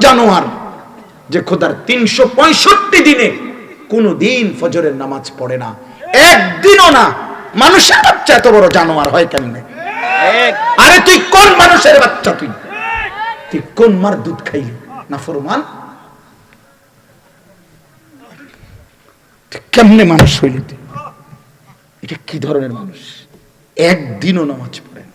জানোয়ার যে খোদার তিনশো পঁয়ষট্টি দিনে কোনো দিন ফজরের নামাজ পড়ে না। একদিনও না। মানুষের বাচ্চা এত বড় জানোয়ার হয় কেমনে? আরে তুই কোন মানুষের বাচ্চা তুই? তুই কোন মার দুধ খাইলি? না ফরমান? কেমনে মানুষ হইলি তুই? এটা কি ধরনের মানুষ? একদিনও নামাজ পড়ে না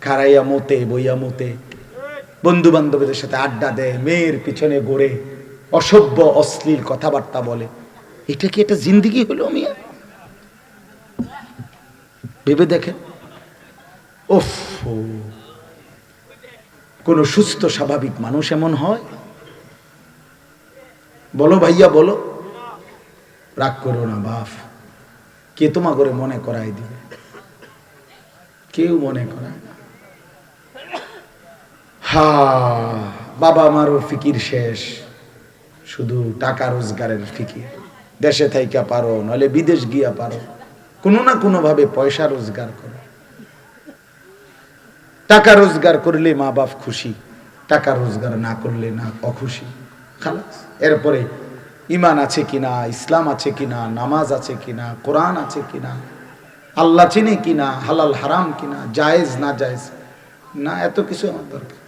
খারাইয়া মতে, বইয়া মতে বন্ধু বান্ধবীদের সাথে আড্ডা দেয়, মেয়ের পিছনে ঘোরে, অসভ্য, অশ্লীল কথাবার্তা বলে। এটা কি একটা জিন্দিগি হলো মিয়া? ভেবে দেখেন। ওফ কোন সুস্থ, স্বাভাবিক মানুষ এমন হয়? বলো ভাইয়া, বলো। রাগ করো না বাপ কে তোমা করে মনে করাই দিবে? কেউ মনে করায় হা, বাবা আমারও ফিকির শেষ। শুধু টাকা রোজগারের ফিকির। দেশে থাইকা পারো নলে বিদেশ গিয়া পারো। কোনো না কোনো ভাবে পয়সা রোজগার করো। টাকা রোজগার করলে মা বাপ খুশি, টাকা রোজগার না করলে না অখুশি। খালাস। এরপরে ইমান আছে কিনা, ইসলাম আছে কিনা, নামাজ আছে কিনা, কোরআন আছে কিনা, আল্লাহ চিনে কিনা, হালাল হারাম কিনা, জায়েজ না জায়েজ, না এত কিছু আমার দরকার।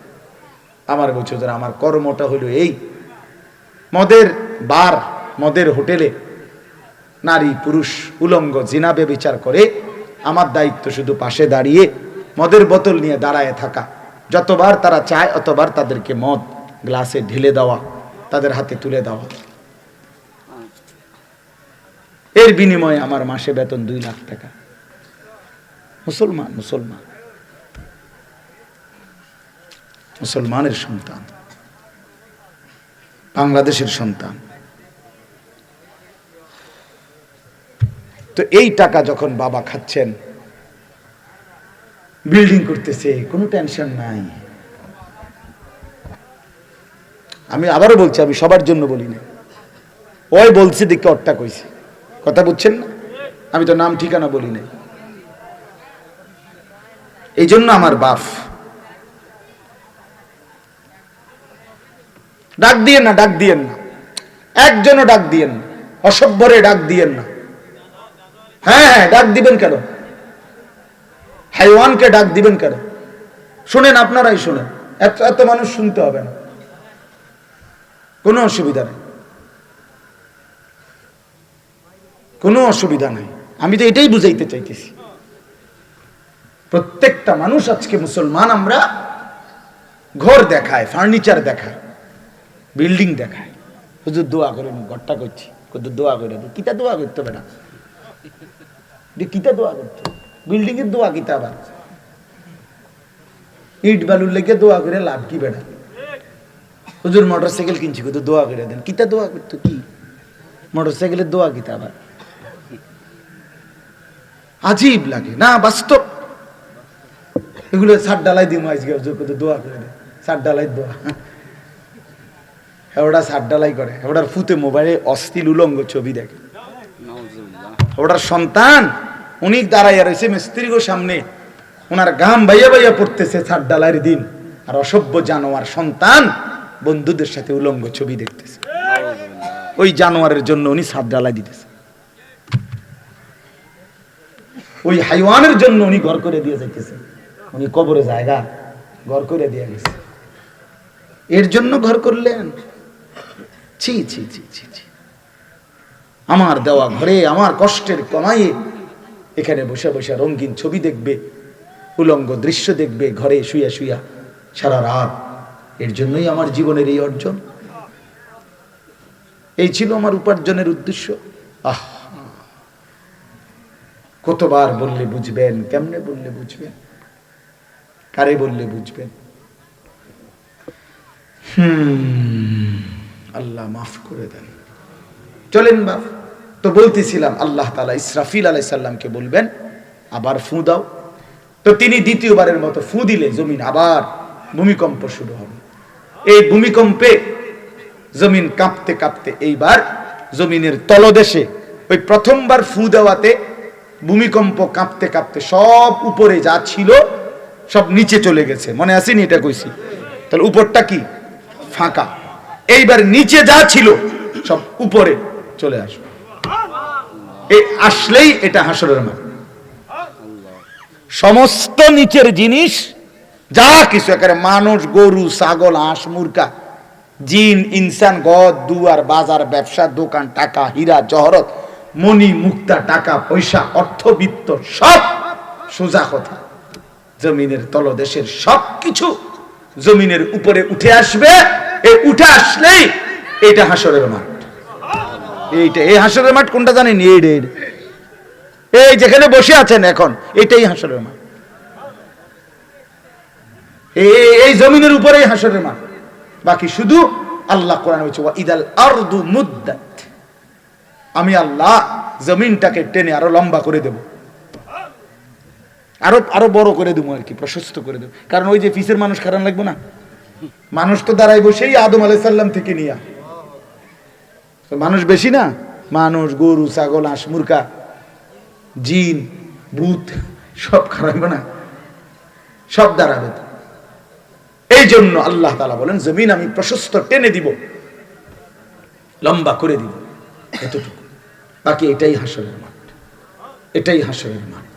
আমার বলছে জোর আমার কর্মটা হলো এই। মদের বার, মদের হোটেলে নারী, পুরুষ, উলঙ্গ জিনাবে বিচার করে আমার দায়িত্ব শুধু পাশে দাঁড়িয়ে মদের বোতল নিয়ে দাঁড়ায় থাকা। যতবার তারা চায়, অতবার তাদেরকে মদ গ্লাসে ঢেলে দেওয়া, তাদের হাতে তুলে দেওয়া। এর বিনিময়ে আমার মাসে বেতন দুই লাখ টাকা। মুসলমান মুসলমান। মুসলমানের সন্তান, বাংলাদেশের সন্তান। তো এই টাকা যখন বাবা খাচ্ছেন, বিল্ডিং করতেছে, কোনো টেনশন নাই। আমি আবারও বলছি, আমি সবার জন্য বলি না ওই বলছে, দেখে অট্টা কইছে। কথা বুঝছেন না? আমি তো নাম ঠিকানা বলি নাই। এই জন্য আমার বাপ ডাক দিয়েন না, ডাক দিয়েন না। একজনও ডাক দিয়েন না। অসভ্যরে ডাক দিয়েন না। হ্যাঁ হ্যাঁ ডাক দিবেন কেন? হাইওয়ানকে ডাক দিবেন কেন? শুনেন, আপনারাই শুনেন। এত এত মানুষ শুনতে হবে না। কোনো অসুবিধা নেই। কোনো অসুবিধা নাই। আমি তো এটাই বুঝাইতে চাইতেছি। প্রত্যেকটা মানুষ আজকে মুসলমান, আমরা ঘর দেখায়, ফার্নিচার দেখায়। বিল্ডিং দেখায়। হুজুর দোয়া করে ঘরটা করছি। কত দোয়া করে কিতা দোয়া করতে হবে না? কিতা দোয়া করতে বিল্ডিং এর দোয়া কিতা আবার ইট বালুর লেগে দোয়া করে লাভ কি বেড়া? হুজুর মোটর সাইকেল কিনছি, কত দোয়া করে দেন। কিতা দোয়া করতো কি? মোটর সাইকেলের দোয়া কিতা আবার আজীব লাগে। না, বাস্তব। এগুলো সার ডালাই দিম আজকে যোগ্যতা দোয়া করে দে সার ডালাই দোয়া। হ্যাঁ ওটা সার ডালাই করে। ওটার ফুতে মোবাইলে অস্থির উলঙ্গ ছবি দেখে। ওটার সন্তান, উনি দাঁড়াইয়া রয়েছে মিস্ত্রিগো সামনে। ওনার গাম বাইয়া বাইয়া পড়তেছে ছাদ ডালাইয়ের দিন। আর অসভ্য জানোয়ার সন্তান বন্ধুদের সাথে উলঙ্গ ছবি দেখতেছে। ওই জানোয়ারের জন্য উনি ছাদ ডালাই দিতেছে। ওই হাইওয়ানের জন্য উনি ঘর করে দিয়ে যাইতেছে। উনি কবরে জায়গা ঘর করে দিয়ে গেছে। এর জন্য ঘর করলেন? ছি ছি ছি ছি ছি। আমার দেওয়া ঘরে আমার কষ্টের কমাইয়ে এখানে বসে বসে রঙিন ছবি দেখবে, উলঙ্গ দৃশ্য দেখবে, ঘরে শুয়া শুয়া সারা রাত। এর জন্যই আমার জীবনের এই অর্জন। এই ছিল আমার উপার্জনের উদ্দেশ্য। আহ! কতবার বললে বুঝবেন, কেমনে বললে বুঝবেন? কারে বললে বুঝবেন? হুম। আল্লাহ মাফ করে দেন। চলেন বাপ তো বলতেছিলাম, আল্লাহ তালা ইসরাফিল আলাই সাল্লামকে বলবেন, আবার ফু দাও। তো তিনি দ্বিতীয়বারের মতো ফু দিলে জমিন আবার ভূমিকম্প শুরু হবে। এই ভূমিকম্পে জমিন কাঁপতে কাঁপতে এইবার জমিনের তলদেশে ওই প্রথমবার ফু দেওয়াতে ভূমিকম্প কাঁপতে কাঁপতে সব উপরে যা ছিল সব নিচে চলে গেছে। মনে আসেনি এটা কইছি? তাহলে উপরটা কি? ফাঁকা। এইবার নিচে যা ছিল, সব উপরে চলে আসবে এই আসলেই এটা হাসরের মাঠ। সমস্ত নিচের জিনিস, যা কিছু, একেবারে মানুষ, গরু, ছাগল, হাঁস, মুরগা, জিন, ইনসান, গদ, দুয়ার, বাজার, ব্যবসা, দোকান, টাকা, হীরা, জহরত, মণি, মুক্তা, টাকা, পয়সা অর্থবিত্ত সব সোজা কথা। জমিনের তলদেশের সব কিছু জমিনের উপরে উঠে আসবে। এই উঠে আসলেই এটা হাসরের মাঠ। এইটা, এই হাসরের মাঠ কোনটা জানেন? এই এই যেখানে বসে আছেন এখন এটাই হাসরের মাঠ। এই- জমিনের উপরেই হাসরের মাঠ। বাকি শুধু আল্লাহ কোরআন হচ্ছে ইদাল আরদু মুদ্দাত। আমি আল্লাহ জমিনটাকে টেনে আরও লম্বা করে দেব। আরও আরও বড় করে দেবো আর কি, প্রশস্ত করে দেবো। কারণ ওই যে ফিসের মানুষ খারাপ লাগবে না? মানুষ তো দাঁড়াই বসেই আদম আলাইসাল্লাম থেকে নিয়া। মানুষ বেশি না? মানুষ, গরু, ছাগল, হাঁস, মুরগা, জিন, ভূত, সব খারাপ না। সব দাঁড়াবে এই জন্য আল্লাহ তালা বলেন, জমিন আমি প্রশস্ত টেনে দিব, লম্বা করে দিব। এতটুকু। বাকি এটাই হাসরের মাঠ। এটাই হাসরের মাঠ।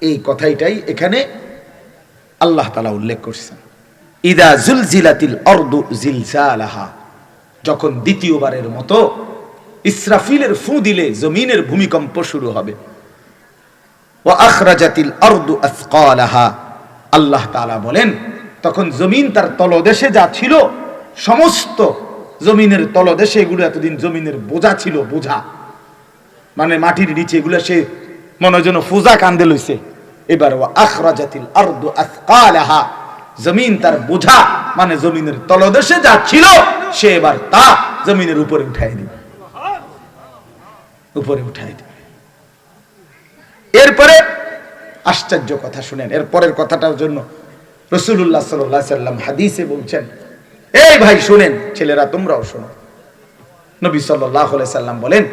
এই কথাইটাই এখানে আল্লাহ তালা উল্লেখ করছেন। ইদা জুলজিলাতিল অর্দু জিলজালাহা। যখন দ্বিতীয়বারের মতো ইসরাফিলের ফু দিলে জমিনের ভূমিকম্প শুরু হবে। ও আখরাজাতিল অর্দু আসকালাহা। আল্লাহ তাআলা বলেন, তখন জমিন তার তলদেশে যা ছিল, সমস্ত জমিনের তলদেশে এগুলো এতদিন জমিনের বোঝা ছিল, বোঝা। মানে মাটির নিচে এগুলো সে মনে যেন ফুজা কান্দে লইছে। এবার ও আখরাজাতিল আরদু আসকালাহা। জমিন তার বোঝা মানে জমিনের তলদেশে যা ছিল, সে এবার তা জমিনের উপরে উঠাই দিবে। উপরে উঠাই দিবে। এরপরে আশ্চর্য কথা শুনেন। এর পরের কথাটার জন্য রসুল্লাহ সাল্লাম হাদিসে বলছেন, এই ভাই, শুনেন, ছেলেরা, তোমরাও শোনো। নবী সাল্লাম বলেন,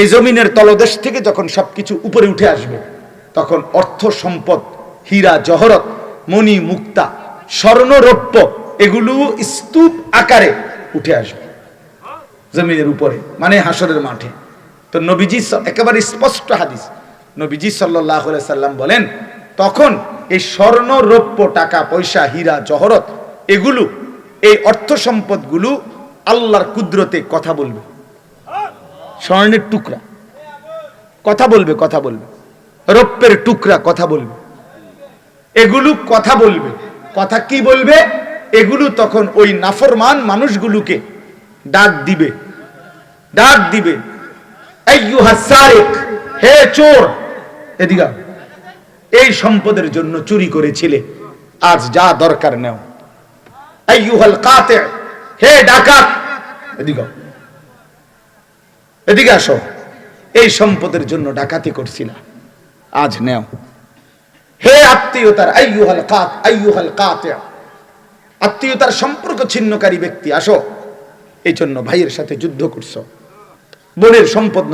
এই জমিনের তলদেশ থেকে যখন সবকিছু উপরে উঠে আসবে, তখন অর্থ সম্পদ, হীরা, জহরত, মণি, মুক্তা স্বর্ণরৌপ্য, এগুলো স্তূপ আকারে উঠে আসবে জমিনের উপরে মানে হাসরের মাঠে। তো নবীজি একেবারে স্পষ্ট হাদিস। নবীজি সাল্লাহ সাল্লাম বলেন, তখন এই স্বর্ণ রৌপ্য টাকা, পয়সা, হীরা, জহরত, এগুলো, এই অর্থ সম্পদগুলো আল্লাহর কুদরতে কথা বলবে। স্বর্ণের টুকরা। কথা বলবে কথা বলবে। রৌপ্যের টুকরা, কথা বলবে। এগুলো কথা বলবে। কথা কি বলবে? এগুলো তখন ওই নাফরমান মানুষগুলোকে ডাক দিবে। ডাক দিবে। হে চোর! এদিকে। এই সম্পদের জন্য চুরি করেছিলে। আজ যা দরকার নেও। আইয়ুহাল কাতে, হে ডাকাত! এদিকে। এদিকে আসো। এই সম্পদের জন্য ডাকাতি করছিলা। আজ নেও। হে আত্মীয়তার, আইয়ুহাল কাত, আইয়ুহাল কাতিয়া আত্মীয়তার সম্পর্ক ছিন্নকারী ব্যক্তি, আসো। এই জন্য ভাইয়ের সাথে যুদ্ধ করছ। বোনের সম্পদ